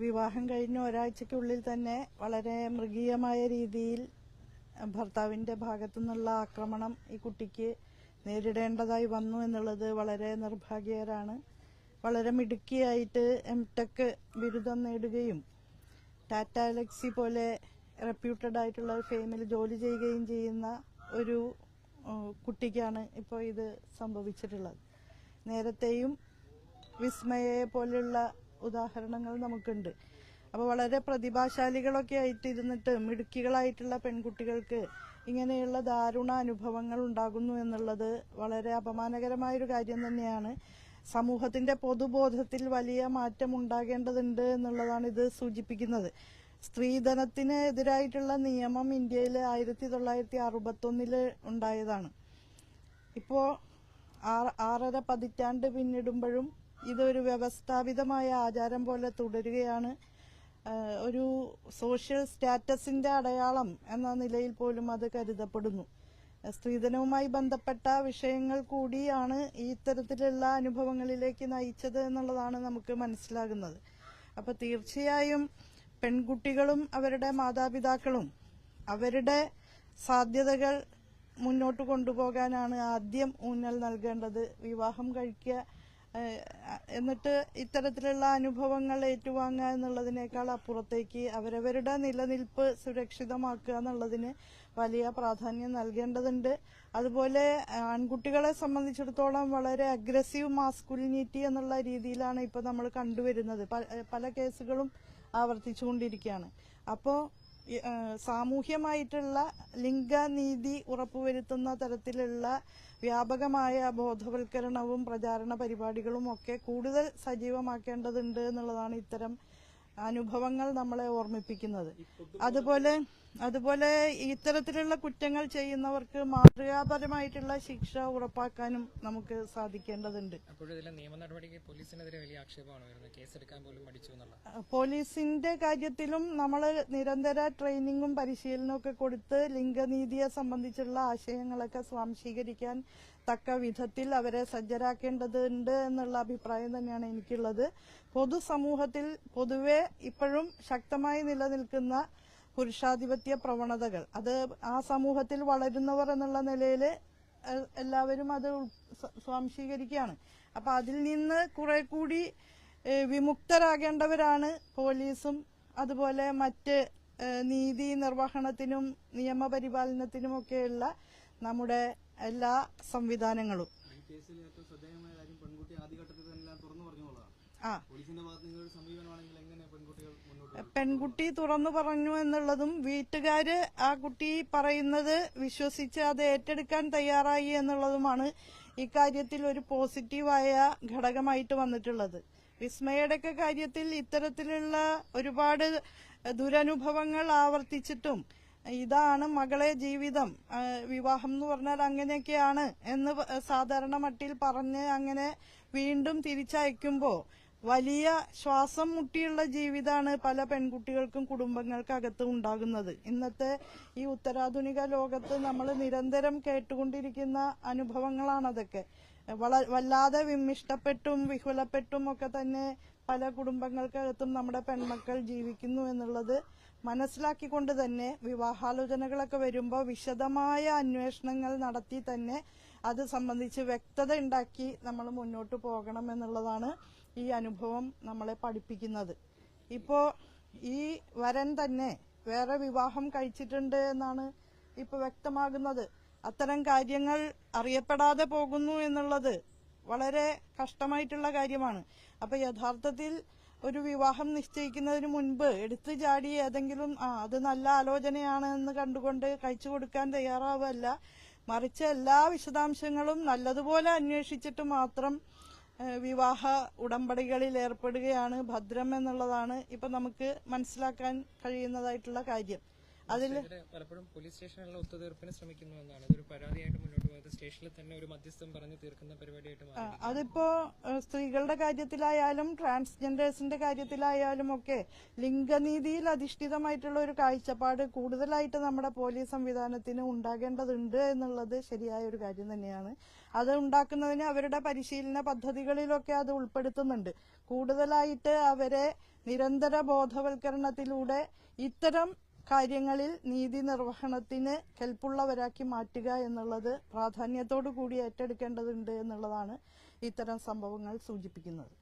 വിവാഹം കഴിഞ്ഞ ഒരാഴ്ചക്കുള്ളിൽ തന്നെ വളരെ മൃഗീയമായ രീതിയിൽ ഭർത്താവിന്റെ ഭാഗത്തു നിന്നുള്ള ആക്രമണം ഈ കുട്ടിക്ക് നേരിടേണ്ടതായി വന്നു എന്നുള്ളത് വളരെ നിർഭാഗ്യകരാണ്. വളരെ മിടുക്കിയായിട്ട് എം ടെക് ബിരുദം നേടുകയും ടാറ്റ അലക്സി പോലെ റെപ്യൂട്ടഡ് ആയിട്ടുള്ള ഒരു ഫെയിമിൽ ജോലി ചെയ്യുകയും ചെയ്യുന്ന ഒരു കുട്ടിക്കാണ് ഇപ്പോൾ ഇത് സംഭവിച്ചിട്ടുള്ളത്. നേരത്തെയും വിസ്മയയെ പോലെയുള്ള ഉദാഹരണങ്ങൾ നമുക്കുണ്ട്. അപ്പോൾ വളരെ പ്രതിഭാശാലികളൊക്കെ ആയിട്ട് ഇരുന്നിട്ട് മിടുക്കികളായിട്ടുള്ള പെൺകുട്ടികൾക്ക് ഇങ്ങനെയുള്ള ദാരുണ അനുഭവങ്ങൾ ഉണ്ടാകുന്നു എന്നുള്ളത് വളരെ അപമാനകരമായൊരു കാര്യം തന്നെയാണ്. സമൂഹത്തിന്റെ പൊതുബോധത്തിൽ വലിയ മാറ്റം ഉണ്ടാകേണ്ടതുണ്ട് എന്നുള്ളതാണ് ഇത് സൂചിപ്പിക്കുന്നത്. സ്ത്രീധനത്തിന് എതിരായിട്ടുള്ള നിയമം ഇന്ത്യയിൽ ആയിരത്തി തൊള്ളായിരത്തി അറുപത്തൊന്നിൽ ഉണ്ടായതാണ്. ഇപ്പോ ആറ് ആറര പതിറ്റാണ്ട് പിന്നിടുമ്പോഴും ഇതൊരു വ്യവസ്ഥാപിതമായ ആചാരം പോലെ തുടരുകയാണ്. ഒരു സോഷ്യൽ സ്റ്റാറ്റസിന്റെ അടയാളം എന്ന നിലയിൽ പോലും അത് കരുതപ്പെടുന്നു. സ്ത്രീധനവുമായി ബന്ധപ്പെട്ട വിഷയങ്ങൾ കൂടിയാണ് ഈ ഇത്തരത്തിലുള്ള അനുഭവങ്ങളിലേക്ക് നയിച്ചത് എന്നുള്ളതാണ് നമുക്ക് മനസ്സിലാകുന്നത്. അപ്പൊ തീർച്ചയായും പെൺകുട്ടികളും അവരുടെ മാതാപിതാക്കളും അവരുടെ സാധ്യതകൾ മുന്നോട്ട് കൊണ്ടുപോകാനാണ് ആദ്യം ഊന്നൽ നൽകേണ്ടത്. വിവാഹം കഴിക്കുക എന്നിട്ട് ഇത്തരത്തിലുള്ള അനുഭവങ്ങൾ ഏറ്റുവാങ്ങുക എന്നുള്ളതിനേക്കാൾ അപ്പുറത്തേക്ക് അവരവരുടെ നിലനിൽപ്പ് സുരക്ഷിതമാക്കുക എന്നുള്ളതിന് വലിയ പ്രാധാന്യം നൽകേണ്ടതുണ്ട്. അതുപോലെ ആൺകുട്ടികളെ സംബന്ധിച്ചിടത്തോളം വളരെ അഗ്രസീവ് മാസ്കുലിനിറ്റി എന്നുള്ള രീതിയിലാണ് ഇപ്പോൾ നമ്മൾ കണ്ടുവരുന്നത്. പല കേസുകളും ആവർത്തിച്ചുകൊണ്ടിരിക്കുകയാണ്. അപ്പോൾ സാമൂഹ്യമായിട്ടുള്ള ലിംഗനീതി ഉറപ്പുവരുത്തുന്ന തരത്തിലുള്ള വ്യാപകമായ ബോധവൽക്കരണവും പ്രചാരണ പരിപാടികളും ഒക്കെ കൂടുതൽ സജീവമാക്കേണ്ടതുണ്ട് എന്നുള്ളതാണ് ഇത്തരം അനുഭവങ്ങൾ നമ്മളെ ഓർമ്മിപ്പിക്കുന്നത്. അതുപോലെ അതുപോലെ ഇത്തരത്തിലുള്ള കുറ്റങ്ങൾ ചെയ്യുന്നവർക്ക് മാതൃകാപരമായിട്ടുള്ള ശിക്ഷ ഉറപ്പാക്കാനും നമുക്ക് സാധിക്കേണ്ടതുണ്ട്. പോലീസിന്റെ കാര്യത്തിലും നമ്മൾ നിരന്തര ട്രെയിനിങ്ങും പരിശീലനവും ഒക്കെ കൊടുത്ത് ലിംഗനീതിയെ സംബന്ധിച്ചുള്ള ആശയങ്ങളൊക്കെ സ്വാംശീകരിക്കാൻ തക്ക വിധത്തിൽ അവരെ സജ്ജരാക്കേണ്ടതുണ്ട് എന്നുള്ള അഭിപ്രായം തന്നെയാണ് എനിക്കുള്ളത്. പൊതുസമൂഹത്തിൽ പൊതുവെ ഇപ്പോഴും ശക്തമായി നിലനിൽക്കുന്ന പുരുഷാധിപത്യ പ്രവണതകൾ അത് ആ സമൂഹത്തിൽ വളരുന്നവർ എന്നുള്ള നിലയിൽ എല്ലാവരും അത് സ്വാംശീകരിക്കുകയാണ്. അപ്പൊ അതിൽ നിന്ന് കുറെ കൂടി വിമുക്തരാകേണ്ടവരാണ് പോലീസും അതുപോലെ മറ്റ് നീതി നിർവഹണത്തിനും നിയമപരിപാലനത്തിനുമൊക്കെയുള്ള നമ്മുടെ എല്ലാ സംവിധാനങ്ങളും. പെൺകുട്ടി തുറന്നു ആ. പെൺകുട്ടി പറഞ്ഞു എന്നുള്ളതും വീട്ടുകാര് ആ കുട്ടി പറയുന്നത് വിശ്വസിച്ച് അത് ഏറ്റെടുക്കാൻ തയ്യാറായി എന്നുള്ളതുമാണ് ഇക്കാര്യത്തിൽ ഒരു പോസിറ്റീവായ ഘടകമായിട്ട് വന്നിട്ടുള്ളത്. വിസ്മയുടെയൊക്കെ കാര്യത്തിൽ ഇത്തരത്തിലുള്ള ഒരുപാട് ദുരനുഭവങ്ങൾ ആവർത്തിച്ചിട്ടും ഇതാണ് മകളെ ജീവിതം. വിവാഹം എന്ന് പറഞ്ഞാൽ അങ്ങനെയൊക്കെയാണ് എന്ന് സാധാരണ മട്ടിൽ പറഞ്ഞ് അങ്ങനെ വീണ്ടും തിരിച്ചയക്കുമ്പോൾ വലിയ ശ്വാസം മുട്ടിയുള്ള ജീവിതമാണ് പല പെൺകുട്ടികൾക്കും കുടുംബങ്ങൾക്കകത്ത് ഉണ്ടാകുന്നത്. ഇന്നത്തെ ഈ ഉത്തരാധുനിക ലോകത്ത് നമ്മൾ നിരന്തരം കേട്ടുകൊണ്ടിരിക്കുന്ന അനുഭവങ്ങളാണതൊക്കെ. വള വല്ലാതെ വിമ്മിഷ്ടപ്പെട്ടും വിഹുലപ്പെട്ടും ഒക്കെ തന്നെ പല കുടുംബങ്ങൾക്കകത്തും നമ്മുടെ പെൺമക്കൾ ജീവിക്കുന്നു എന്നുള്ളത് മനസ്സിലാക്കിക്കൊണ്ട് തന്നെ വിവാഹാലോചനകളൊക്കെ വരുമ്പോൾ വിശദമായ അന്വേഷണങ്ങൾ നടത്തി തന്നെ അത് സംബന്ധിച്ച് വ്യക്തത ഉണ്ടാക്കി നമ്മൾ മുന്നോട്ട് പോകണം എന്നുള്ളതാണ് ഈ അനുഭവം നമ്മളെ പഠിപ്പിക്കുന്നത്. ഇപ്പോ ഈ വരൻ തന്നെ വേറെ വിവാഹം കഴിച്ചിട്ടുണ്ട് എന്നാണ് ഇപ്പോൾ വ്യക്തമാകുന്നത്. അത്തരം കാര്യങ്ങൾ അറിയപ്പെടാതെ പോകുന്നു എന്നുള്ളത് വളരെ കഷ്ടമായിട്ടുള്ള കാര്യമാണ്. അപ്പൊ യഥാർത്ഥത്തിൽ ഒരു വിവാഹം നിശ്ചയിക്കുന്നതിന് മുൻപ് എടുത്തു ചാടി ഏതെങ്കിലും ആ അത് നല്ല ആലോചനയാണ് എന്ന് കണ്ടുകൊണ്ട് കഴിച്ചു കൊടുക്കാൻ തയ്യാറാവല്ല മറിച്ച് എല്ലാ വിശദാംശങ്ങളും നല്ലതുപോലെ അന്വേഷിച്ചിട്ട് മാത്രം വിവാഹ ഉടമ്പടികളിൽ ഏർപ്പെടുകയാണ് ഭദ്രം എന്നുള്ളതാണ് ഇപ്പൊ നമുക്ക് മനസ്സിലാക്കാൻ കഴിയുന്നതായിട്ടുള്ള കാര്യം. അതിൽ പലപ്പോഴും പോലീസ് സ്റ്റേഷനിലുള്ള ഒത്തുതീർപ്പിന് ശ്രമിക്കുന്നു എന്നാണ്. ഇതൊരു പരാതിയായിട്ട് മുന്നോട്ട് പോയത്. സ്റ്റേഷനിൽ തന്നെ ഒരു മധ്യസ്ഥം പറഞ്ഞ് തീർക്കുന്ന പരിപാടിയായിട്ട് അതിപ്പോ സ്ത്രീകളുടെ കാര്യത്തിലായാലും ട്രാൻസ്ജെൻഡേഴ്സിന്റെ കാര്യത്തിലായാലും ഒക്കെ ലിംഗനീതിയിൽ അധിഷ്ഠിതമായിട്ടുള്ള ഒരു കാഴ്ചപ്പാട് കൂടുതലായിട്ട് നമ്മുടെ പോലീസ് സംവിധാനത്തിന് ഉണ്ടാകേണ്ടതുണ്ട് എന്നുള്ളത് ശരിയായ ഒരു കാര്യം തന്നെയാണ്. അത് ഉണ്ടാക്കുന്നതിന് അവരുടെ പരിശീലന പദ്ധതികളിലൊക്കെ അത് ഉൾപ്പെടുത്തുന്നുണ്ട്. കൂടുതലായിട്ട് അവരെ നിരന്തര ബോധവൽക്കരണത്തിലൂടെ ഇത്തരം കാര്യങ്ങളിൽ നീതി നിർവഹണത്തിന് കെൽപ്പുള്ളവരാക്കി മാറ്റുക എന്നുള്ളത് പ്രാധാന്യത്തോടു കൂടി ഏറ്റെടുക്കേണ്ടതുണ്ട് എന്നുള്ളതാണ് ഇത്തരം സംഭവങ്ങൾ സൂചിപ്പിക്കുന്നത്.